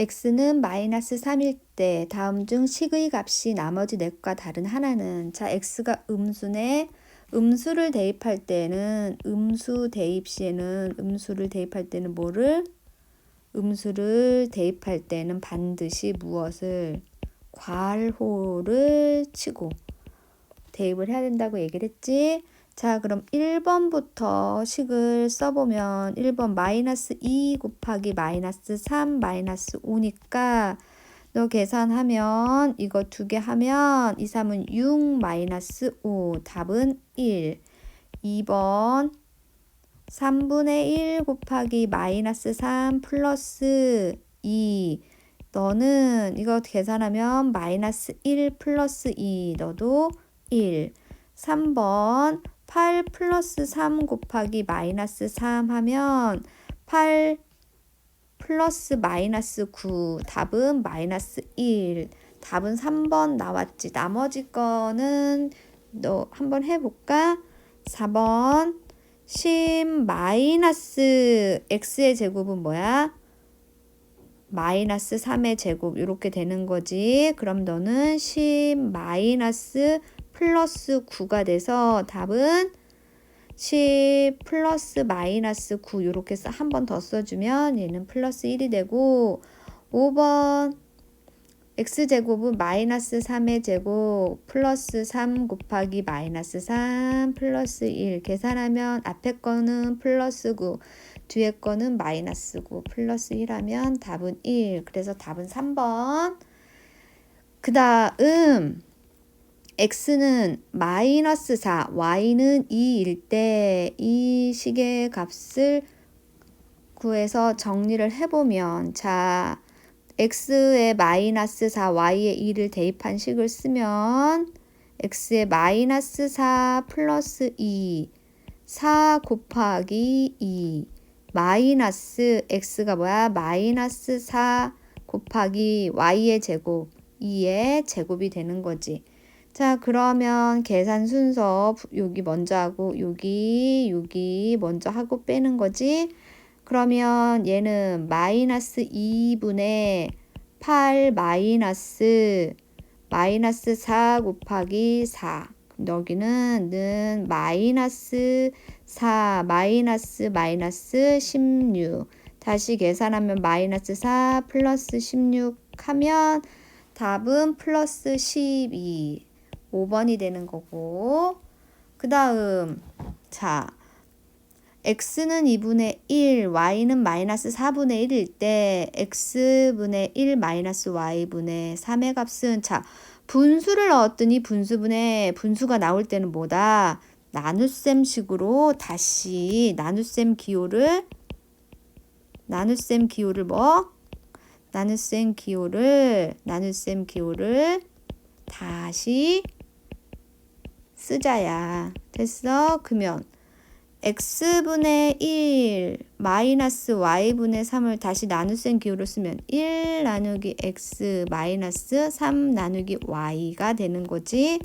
x는 마이너스 3일 때 다음 중 식의 값이 나머지 넷과 다른 하나는 자 x가 음수네. 음수를 대입할 때는 음수 대입 시에는 음수를 대입할 때는 뭐를? 음수를 대입할 때는 반드시 무엇을? 괄호를 치고 대입을 해야 된다고 얘기를 했지. 자, 그럼 1번부터 식을 써보면 1번 마이너스 2 곱하기 마이너스 3 마이너스 5니까 너 계산하면 이거 두 개 하면 2, 3은 6 마이너스 5 답은 1 2번 3분의 1 곱하기 마이너스 3 플러스 2 너는 이거 계산하면 마이너스 1 플러스 2 너도 1 3번 8 플러스 3 곱하기 마이너스 3 하면 8 플러스 마이너스 9 답은 마이너스 1 답은 3번 나왔지. 나머지 거는 너 한번 해볼까? 4번 10 마이너스 x의 제곱은 뭐야? 마이너스 3의 제곱. 이렇게 되는 거지. 그럼 너는 10 마이너스 플러스 9가 돼서 답은 10 플러스 마이너스 9 이렇게 한 번 더 써주면 얘는 플러스 1이 되고 5번 x제곱은 마이너스 3의 제곱 플러스 3 곱하기 마이너스 3 플러스 1 계산하면 앞에 거는 플러스 9 뒤에 거는 마이너스 9 플러스 1 하면 답은 1 그래서 답은 3번. 그 다음 x는 마이너스 4, y는 2일 때 이 식의 값을 구해서 정리를 해보면 자 x에 마이너스 4, y에 2를 대입한 식을 쓰면 x에 마이너스 4 플러스 2, 4 곱하기 2 마이너스 x가 뭐야? 마이너스 4 곱하기 y의 제곱 2의 제곱이 되는 거지. 자, 그러면 계산 순서 여기 먼저 하고 여기 여기 먼저 하고 빼는 거지. 그러면 얘는 마이너스 2분의 8 마이너스 마이너스 4 곱하기 4. 여기는 는 마이너스 4 마이너스 마이너스 16. 다시 계산하면 마이너스 4 플러스 16 하면 답은 플러스 12. 5번이 되는 거고 그 다음 자 x는 2분의 1, y는 마이너스 4분의 1일 때 x분의 1 마이너스 y분의 3의 값은 자 분수를 넣었더니 분수분의 분수가 나올 때는 뭐다? 나눗셈 식으로 다시 나눗셈 기호를 나눗셈 기호를 뭐? 나눗셈 기호를 나눗셈 기호를 다시 쓰자야. 됐어? 그러면 x분의 1 마이너스 y분의 3을 다시 나눗셈 기호로 쓰면 1 나누기 x 마이너스 3 나누기 y가 되는 거지.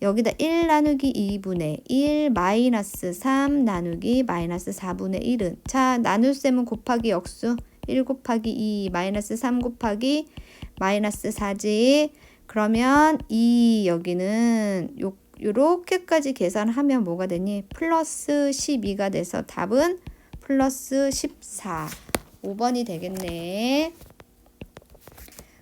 여기다 1 나누기 2분의 1 마이너스 3 나누기 마이너스 4분의 1은 자 나눗셈은 곱하기 역수 1 곱하기 2 마이너스 3 곱하기 마이너스 4지. 그러면 이 여기는 요 이렇게까지 계산하면 뭐가 되니? 플러스 12가 돼서 답은 플러스 14. 5번이 되겠네.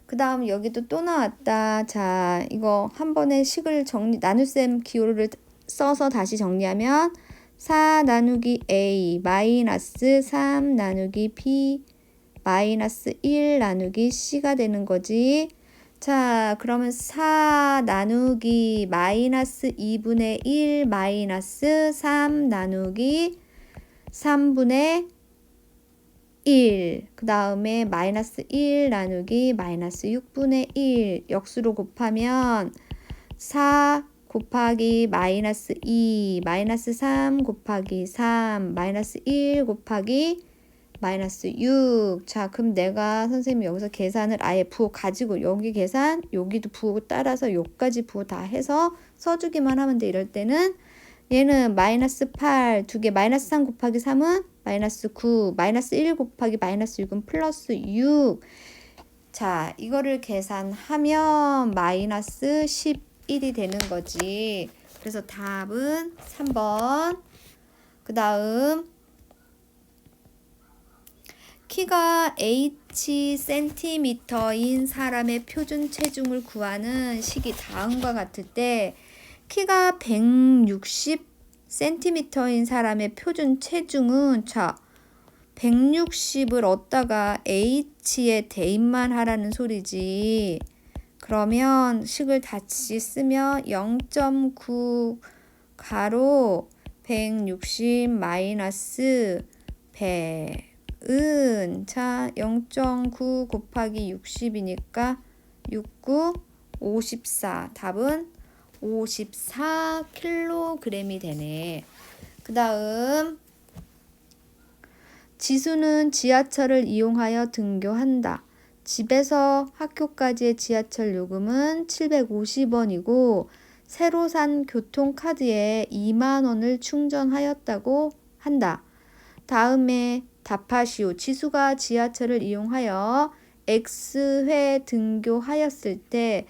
그 다음 여기도 또 나왔다. 자, 이거 한 번에 식을 정리, 나눗셈 기호를 써서 다시 정리하면 4 나누기 a 마이너스 3 나누기 b 마이너스 1 나누기 c가 되는 거지. 자, 그러면 4 나누기 마이너스 2분의 1 마이너스 3 나누기 3분의 1. 그 다음에 마이너스 1 나누기 마이너스 6분의 1. 역수로 곱하면 4 곱하기 마이너스 2 마이너스 3 곱하기 3 마이너스 1 곱하기 마이너스 6. 자, 그럼 내가 선생님이 여기서 계산을 아예 부호 가지고 여기 계산, 여기도 부호 따라서 여기까지 부호 다 해서 써주기만 하면 돼. 이럴 때는 얘는 마이너스 8, 두 개 마이너스 3 곱하기 3은 마이너스 9, 마이너스 1 곱하기 마이너스 6은 플러스 6. 자, 이거를 계산하면 마이너스 11이 되는 거지. 그래서 답은 3번. 그 다음, 키가 h 센티미터인 사람의 표준 체중을 구하는 식이 다음과 같을 때, 키가 160 센티미터인 사람의 표준 체중은 자 160을 얻다가 h에 대입만 하라는 소리지. 그러면 식을 다시 쓰면 0.9 가로 160 마이너스 100 은 자 0.9 곱하기 60이니까 69 54 답은 54kg이 되네. 그 다음 지수는 지하철을 이용하여 등교한다. 집에서 학교까지의 지하철 요금은 750원이고 새로 산 교통카드에 2만 원을 충전하였다고 한다. 다음에 답하시오. 지수가 지하철을 이용하여 X회 등교하였을 때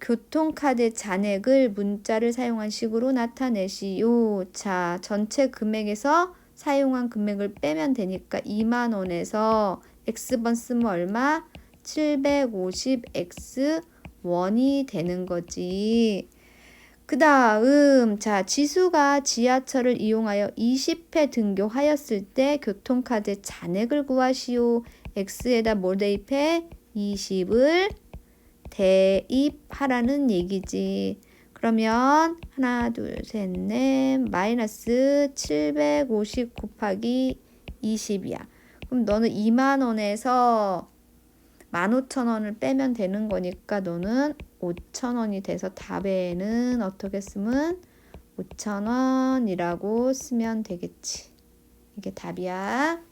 교통카드 잔액을 문자를 사용한 식으로 나타내시오. 자, 전체 금액에서 사용한 금액을 빼면 되니까 2만 원에서 X번 쓰면 얼마? 750X 원이 되는 거지. 그 다음, 자, 지수가 지하철을 이용하여 20회 등교하였을 때 교통카드 잔액을 구하시오. X에다 뭘 대입해? 20을 대입하라는 얘기지. 그러면 하나, 둘, 셋, 넷, 마이너스 750 곱하기 20이야. 그럼 너는 2만 원에서 15,000원을 빼면 되는 거니까 너는 5,000원이 돼서 답에는 어떻게 쓰면 5,000원이라고 쓰면 되겠지. 이게 답이야.